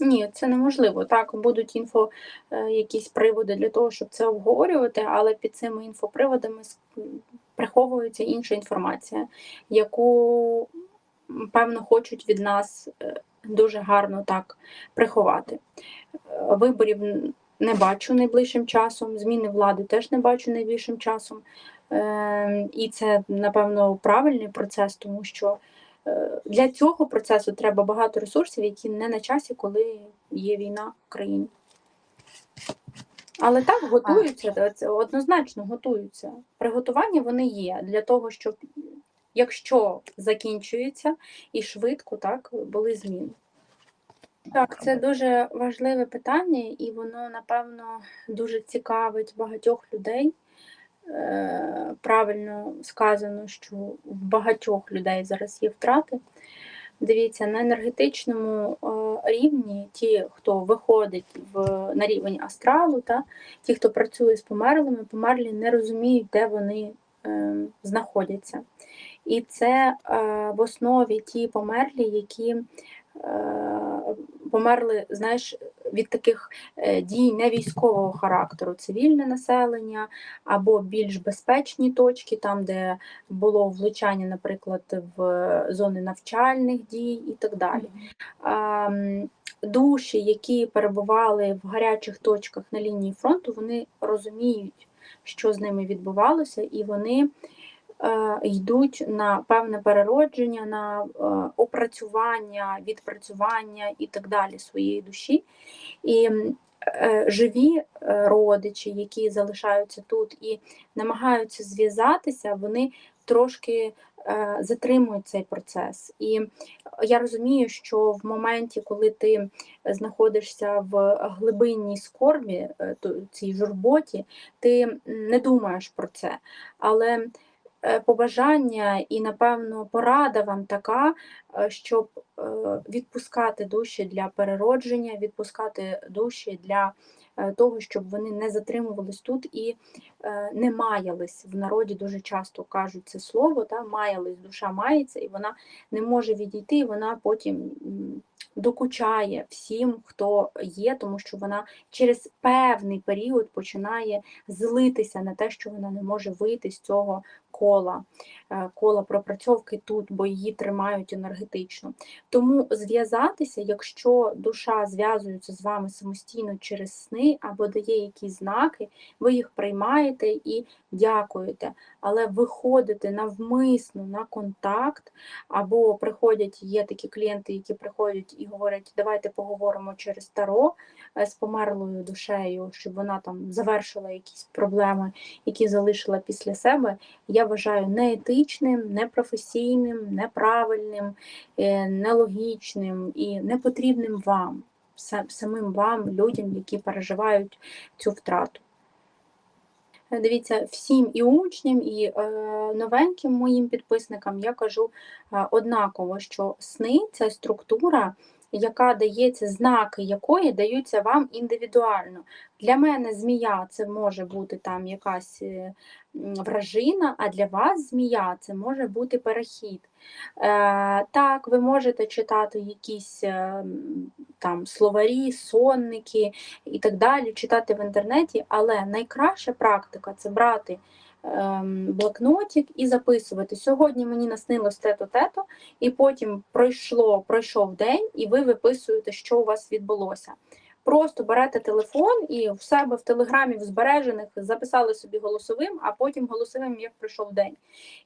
Ні, це неможливо. Так, будуть інфо, е, якісь приводи для того, щоб це обговорювати, але під цими інфоприводами приховується інша інформація, яку, певно, хочуть від нас е, дуже гарно так приховати. Е, Виборів не бачу найближчим часом, зміни влади теж не бачу найближчим часом. Е, І це, напевно, правильний процес, тому що для цього процесу треба багато ресурсів, які не на часі, коли є війна в країні. Але так готуються, однозначно готуються. Приготування вони є для того, щоб якщо закінчується і швидко, так були зміни. Так, це дуже важливе питання, і воно, напевно, дуже цікавить багатьох людей. Е, Правильно сказано, що в багатьох людей зараз є втрати. Дивіться, на енергетичному е, рівні ті, хто виходить в, на рівень астралу, та, ті, хто працює з померлими, померлі не розуміють, де вони е, знаходяться. І це е, в основі ті померлі, які померли, знаєш, від таких е, дій не військового характеру, цивільне населення або більш безпечні точки, там, де було влучання, наприклад, в зони навчальних дій і так далі. Душі, які перебували в гарячих точках на лінії фронту, вони розуміють, що з ними відбувалося, і вони е, йдуть на певне переродження, на е, опрацювання, відпрацювання і так далі своєї душі. І е, живі е, родичі, які залишаються тут і намагаються зв'язатися, вони трошки е, затримують цей процес. І я розумію, що в моменті, коли ти знаходишся в глибинній скорбі, е, цій журботі, ти не думаєш про це. Але е, побажання і, напевно, порада вам така, е, щоб е, відпускати душі для переродження, відпускати душі для е, того, щоб вони не затримувались тут і е, не маялись. В народі дуже часто кажуть це слово, та, маялись, душа мається, і вона не може відійти, і вона потім докучає всім, хто є, тому що вона через певний період починає злитися на те, що вона не може вийти з цього кола, е, кола пропрацьовки тут, бо її тримають енергетично. Тому зв'язатися, якщо душа зв'язується з вами самостійно через сни або дає якісь знаки, ви їх приймаєте і дякуєте, але виходити навмисно на контакт, або приходять, є такі клієнти, які приходять і говорять, давайте поговоримо через таро е, з померлою душею, щоб вона там завершила якісь проблеми, які залишила після себе. Я вважаю неетичним, непрофесійним, неправильним, е, нелогічним і непотрібним вам, самим вам, людям, які переживають цю втрату. Е, Дивіться, всім і учням, і е, новеньким моїм підписникам я кажу однаково, що сни це структура, яка дається, знаки якої даються вам індивідуально. Для мене змія це може бути там якась е, вражина, а для вас змія це може бути перехід. Е, так, ви можете читати якісь е, там словарі, сонники і так далі, читати в інтернеті, але найкраща практика це брати блокнотик і записувати. Сьогодні мені наснилось те-то, те-то, і потім пройшло, пройшов день, і ви виписуєте, що у вас відбулося. Просто берете телефон і в себе в телеграмі в збережених записали собі голосовим, а потім голосовим, як пройшов день.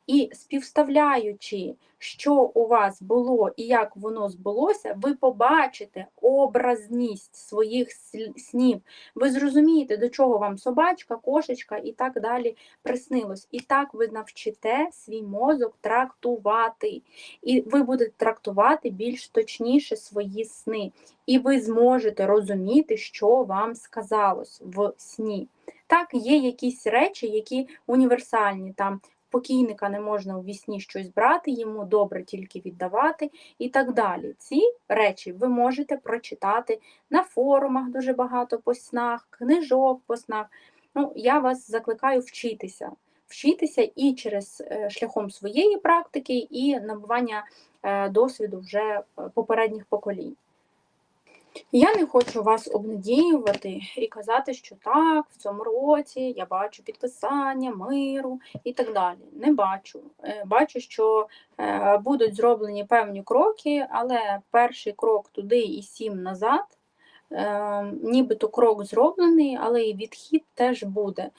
І співставляючи, що у вас було і як воно збулося, ви побачите образність своїх снів. Ви зрозумієте, до чого вам собачка, кошечка і так далі приснилось. І так ви навчите свій мозок трактувати. І ви будете трактувати більш точніше свої сни. І ви зможете розуміти, що вам сказалось в сні. Так, є якісь речі, які універсальні. Там покійника не можна у вісні щось брати, йому добре тільки віддавати і так далі. Ці речі ви можете прочитати на форумах дуже багато по снах, книжок по снах. Ну, я вас закликаю вчитися. вчитися і через е, шляхом своєї практики, і набування е, досвіду вже е, попередніх поколінь. Я не хочу вас обнадіювати і казати, що так, в цьому році я бачу підписання миру і так далі. Не бачу. Е, Бачу, що е, будуть зроблені певні кроки, але перший крок туди і сім назад. е, Нібито крок зроблений, але і відхід теж буде.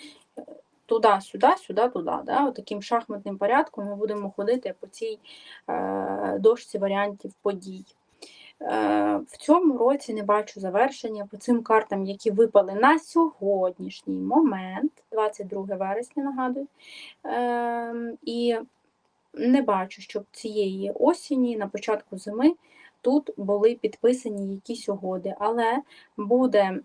Туди, сюди, сюди, туди. Да? Таким шахматним порядком ми будемо ходити по цій дошці варіантів подій. Е, В цьому році не бачу завершення по цим картам, які випали на сьогоднішній момент, 22 вересня, нагадую. Е, І не бачу, щоб цієї осені, на початку зими, тут були підписані якісь угоди, але буде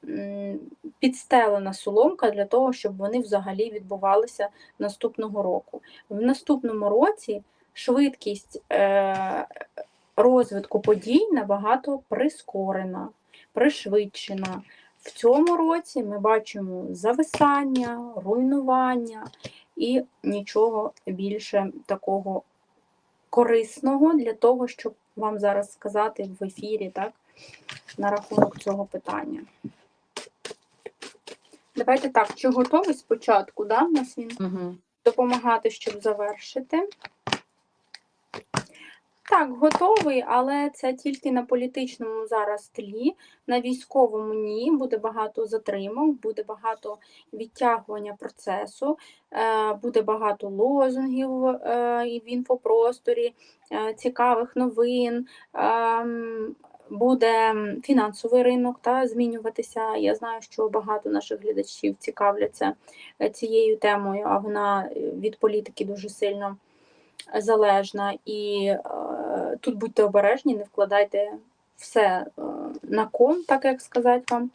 підстелена соломка для того, щоб вони взагалі відбувалися наступного року. В наступному році швидкість е, розвитку подій набагато прискорена, пришвидшена. В цьому році ми бачимо зависання, руйнування і нічого більше такого корисного для того, щоб вам зараз сказати в ефірі так, на рахунок цього питання. Давайте так, чи готові спочатку, да, нас він Угу. допомагати, щоб завершити. Так, готовий, але це тільки на політичному зараз тлі, на військовому ні. Буде багато затримок, буде багато відтягування процесу, е, буде багато лозунгів е, в інфопросторі, е, цікавих новин. ем, Буде фінансовий ринок та змінюватися. Я знаю, що багато наших глядачів цікавляться цією темою, а вона від політики дуже сильно залежна. І тут будьте обережні, не вкладайте все е, на кон, так як сказати вам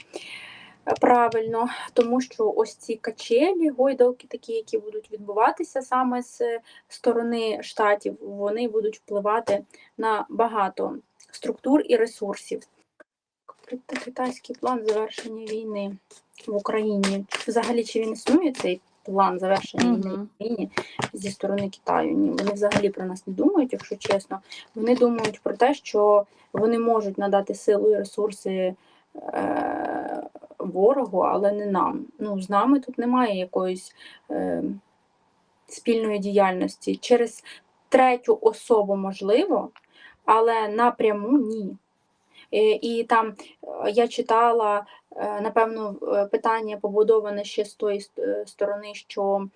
е, правильно, тому що ось ці качелі, гойдалки, такі, які будуть відбуватися саме з сторони штатів, вони будуть впливати на багато структур і ресурсів. Китайський план завершення війни в Україні. Взагалі, чи він існує цей план завершення війни в. Україні зі сторони Китаю? Ні, вони взагалі про нас не думають, якщо чесно. Вони думають про те, що вони можуть надати силу і ресурси е- ворогу, але не нам. Ну, з нами тут немає якоїсь е- спільної діяльності. Через третю особу можливо, але напряму ні. Е, І там е, я читала, е, напевно, питання побудоване ще з тої сторони, що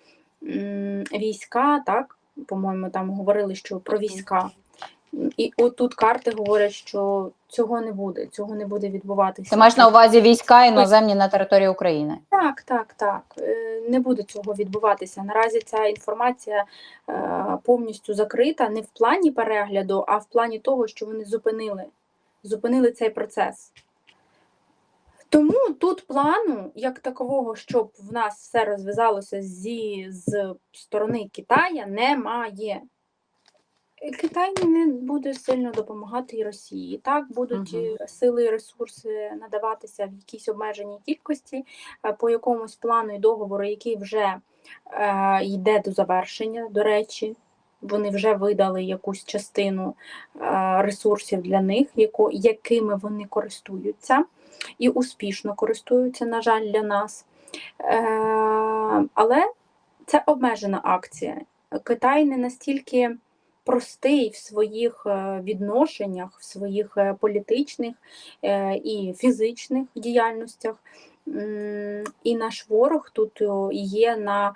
війська, так, по-моєму, там говорили, що про війська. І от тут карти говорять, що цього не буде, цього не буде відбуватися. Ти маєш на увазі війська іноземні на території України? Так, так, так. Не буде цього відбуватися. Наразі ця інформація повністю закрита не в плані перегляду, а в плані того, що вони зупинили, зупинили цей процес. Тому тут плану, як такового, щоб в нас все розв'язалося зі з сторони Китая, немає. Китай не буде сильно допомагати і Росії. Так, будуть е, сили і ресурси надаватися в якійсь обмеженій кількості е, по якомусь плану і договору, який вже е, йде до завершення, до речі. Вони вже видали якусь частину е, ресурсів для них, якими вони користуються, і успішно користуються, на жаль, для нас. Е, але це обмежена акція. Китай не настільки простий в своїх е, відношеннях, в своїх е, політичних е, і фізичних діяльностях. І наш ворог тут є на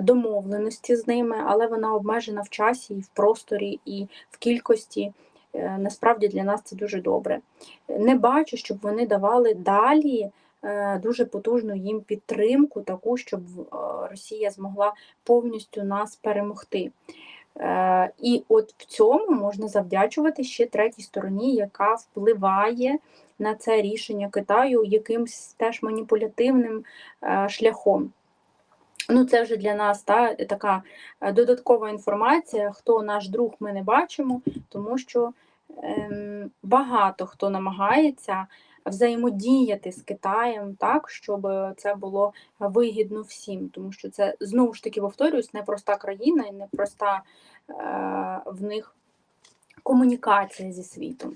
домовленості з ними, але вона обмежена в часі, і в просторі, і в кількості. Насправді для нас це дуже добре. Не бачу, щоб вони давали далі дуже потужну їм підтримку, таку, щоб Росія змогла повністю нас перемогти. Е, І от в цьому можна завдячувати ще третій стороні, яка впливає на це рішення Китаю якимсь теж маніпулятивним е, шляхом. Ну, це вже для нас та, така е, додаткова інформація. Хто наш друг, ми не бачимо, тому що ем, багато хто намагається взаємодіяти з Китаєм так, щоб це було вигідно всім, тому що це знову ж таки повторюсь, непроста країна і непроста е, в них комунікація зі світом.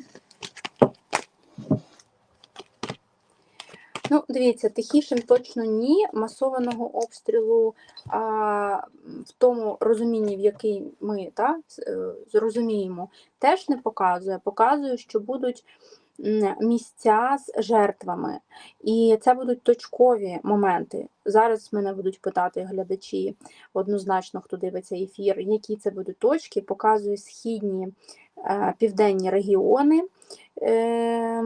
Ну, дивіться, тихішим точно ні. Масованого обстрілу а, в тому розумінні, в який ми та, е, зрозуміємо, теж не показує. Показує, що будуть місця з жертвами. І це будуть точкові моменти. Зараз мене будуть питати глядачі однозначно, хто дивиться ефір, які це будуть точки. Показую східні е, південні регіони. Е,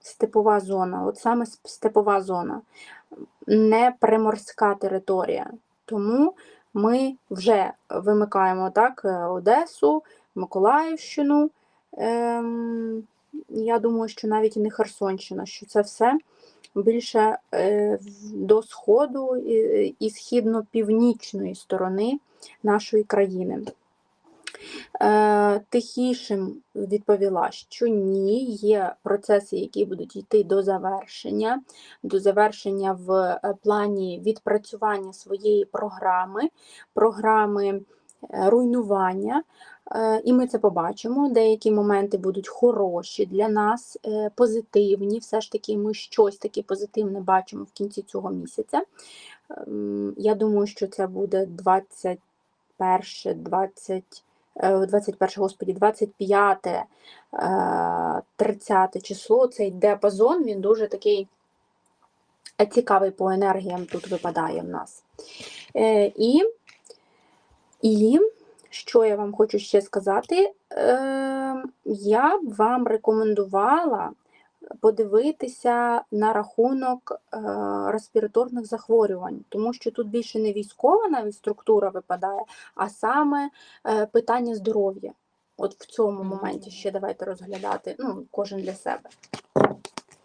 степова зона, от саме степова зона, не приморська територія. Тому ми вже вимикаємо так е, Одесу, Миколаївщину. Ем, я думаю, що навіть і не Херсонщина, що це все більше е, до сходу і, східно-північної сторони нашої країни. Е, Тихішим відповіла, що ні, є процеси, які будуть йти до завершення, до завершення в е, плані відпрацювання своєї програми, програми руйнування. Е, І ми це побачимо. Деякі моменти будуть хороші для нас, е, позитивні. Все ж таки, ми щось таке позитивне бачимо в кінці цього місяця. Ем, Я думаю, що це буде 21, 20 е, 21, господі, 25, е, 30 число, цей диапазон, він дуже такий е, цікавий по енергіям тут випадає в нас. Е, І, і що я вам хочу ще сказати, е, я б вам рекомендувала подивитися на рахунок е, респіраторних захворювань, тому що тут більше не військова навіть структура випадає, а саме е, питання здоров'я. От в цьому моменті ще давайте розглядати, ну, кожен для себе.